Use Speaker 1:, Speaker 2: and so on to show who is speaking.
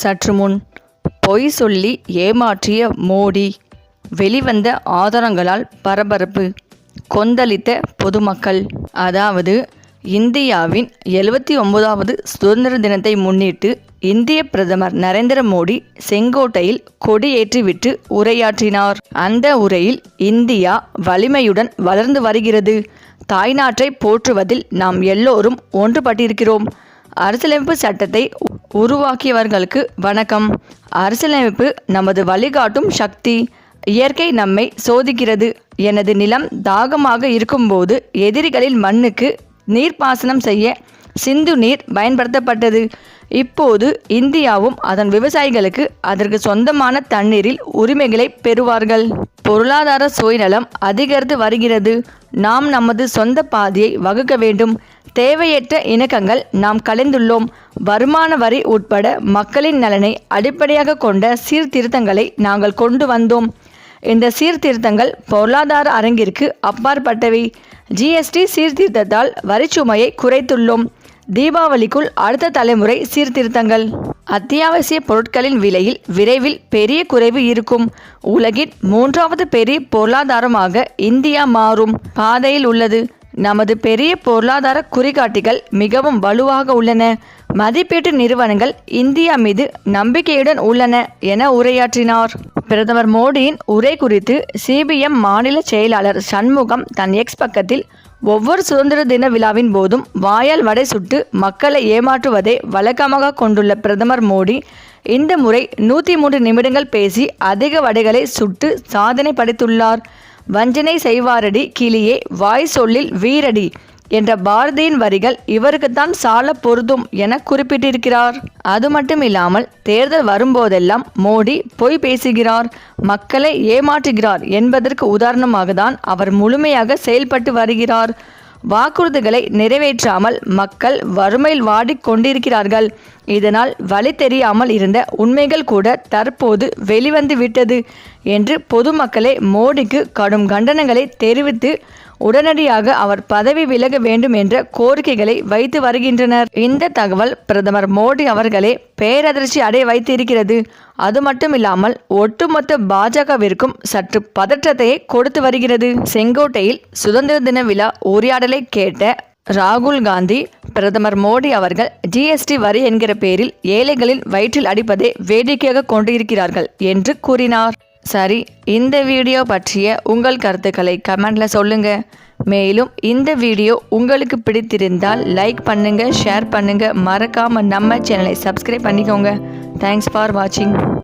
Speaker 1: சற்று முன் பொய் சொல்லி ஏமாற்றிய மோடி வெளிவந்த ஆதாரங்களால் பரபரப்பு கொந்தளித்த பொதுமக்கள். அதாவது இந்தியாவின் எழுபத்தி ஒன்பதாவது சுதந்திர தினத்தை முன்னிட்டு இந்திய பிரதமர் நரேந்திர மோடி செங்கோட்டையில் கொடியேற்றிவிட்டு உரையாற்றினார். அந்த உரையில் இந்தியா வலிமையுடன் வளர்ந்து வருகிறது. தாய்நாட்டை போற்றுவதில் நாம் எல்லோரும் ஒன்றுபட்டிருக்கிறோம். அரசியலமைப்பு சட்டத்தை உருவாக்கியவர்களுக்கு வணக்கம். அரசியலமைப்பு நமது வழிகாட்டும் சக்தி. இயற்கை நம்மை சோதிக்கிறது. எனது நிலம் தாகமாக இருக்கும்போது எதிரிகளின் மண்ணுக்கு நீர்ப்பாசனம் செய்ய சிந்து நீர் பயன்படுத்தப்பட்டது. இப்போது இந்தியாவும் அதன் விவசாயிகளுக்கு அதற்கு சொந்தமான தண்ணீரில் உரிமைகளை பெறுவார்கள். பொருளாதார சுயநலம் அதிகரித்து வருகிறது. நாம் நமது சொந்த பாதையை வகுக்க வேண்டும். தேவையற்ற இணக்கங்கள் நாம் கலைந்துள்ளோம் வருமான வரி உட்பட மக்களின் நலனை அடிப்படையாக கொண்ட சீர்திருத்தங்களை நாங்கள் கொண்டு வந்தோம். இந்த சீர்திருத்தங்கள் பொருளாதார அரங்கிற்கு அப்பாற்பட்டவை. ஜிஎஸ்டி சீர்திருத்தத்தால் வரிச்சுமையை குறைத்துள்ளோம். தீபாவளிக்குள் அடுத்த தலைமுறை சீர்திருத்தங்கள். அத்தியாவசிய பொருட்களின் விலையில் விரைவில் பெரிய குறைவு இருக்கும். உலகின் மூன்றாவது பெரிய பொருளாதாரமாக இந்தியா மாறும். பாதையில் உள்ளது. நமது பெரிய பொருளாதார குறிகாட்டிகள் மிகவும் வலுவாக உள்ளன. மதிப்பீட்டு நிறுவனங்கள் இந்தியா மீது நம்பிக்கையுடன் உள்ளன என உரையாற்றினார். பிரதமர் மோடியின் உரை குறித்து சிபிஎம் மாநில செயலாளர் சண்முகம் தன் எக்ஸ் பக்கத்தில் ஒவ்வொரு சுதந்திர தின விழாவின் போதும் வாயால் வடை சுட்டு மக்களை ஏமாற்றுவதை வழக்கமாக கொண்டுள்ள பிரதமர் மோடி இந்த முறை நூற்றி மூன்று நிமிடங்கள் பேசி அதிக வடைகளை சுட்டு சாதனை படைத்துள்ளார். வஞ்சனை செய்வாரடி கிளியே வாய் சொல்லில் வீரடி என்ற பாரதியின் வரிகள் இவருக்குத்தான் சால பொருதும் என குறிப்பிட்டிருக்கிறார். அது மட்டும் இல்லாமல் தேர்தல் வரும்போதெல்லாம் மோடி பொய் பேசுகிறார் மக்களை ஏமாற்றுகிறார் என்பதற்கு உதாரணமாக தான் அவர் முழுமையாக செயல்பட்டு வருகிறார். வாக்குறுதிகளை நிறைவேற்றாமல் மக்கள் வறுமையில் வாடிக்கொண்டிருக்கிறார்கள். இதனால் வழி தெரியாமல் இருந்த உண்மைகள் கூட தற்போது வெளிவந்து விட்டது என்று பொதுமக்களே மோடிக்கு கடும் கண்டனங்களை தெரிவித்து உடனடியாக அவர் பதவி விலக வேண்டும் என்ற கோரிக்கைகளை வைத்து வருகின்றனர். இந்த தகவல் பிரதமர் மோடி அவர்களே பேரதிர்ச்சி அடைய வைத்திருக்கிறது. அது மட்டும் இல்லாமல் ஒட்டுமொத்த பாஜகவிற்கும் சற்று பதற்றத்தையே கொடுத்து வருகிறது. செங்கோட்டையில் சுதந்திர தின விழா உரையாடலை கேட்ட ராகுல் காந்தி பிரதமர் மோடி அவர்கள் ஜிஎஸ்டி வரி என்கிற பேரில் ஏழைகளின் வயிற்றில் அடிப்பதை வேடிக்கையாக கொண்டிருக்கிறார்கள் என்று கூறினார். சரி இந்த வீடியோ பற்றிய உங்கள் கருத்துக்களை கமெண்டில் சொல்லுங்கள் மேலும் இந்த வீடியோ உங்களுக்கு பிடித்திருந்தால் லைக் பண்ணுங்கள் ஷேர் பண்ணுங்கள் மறக்காமல் நம்ம சேனலை சப்ஸ்கிரைப் பண்ணிக்கோங்க. தேங்க்ஸ் ஃபார் வாட்சிங்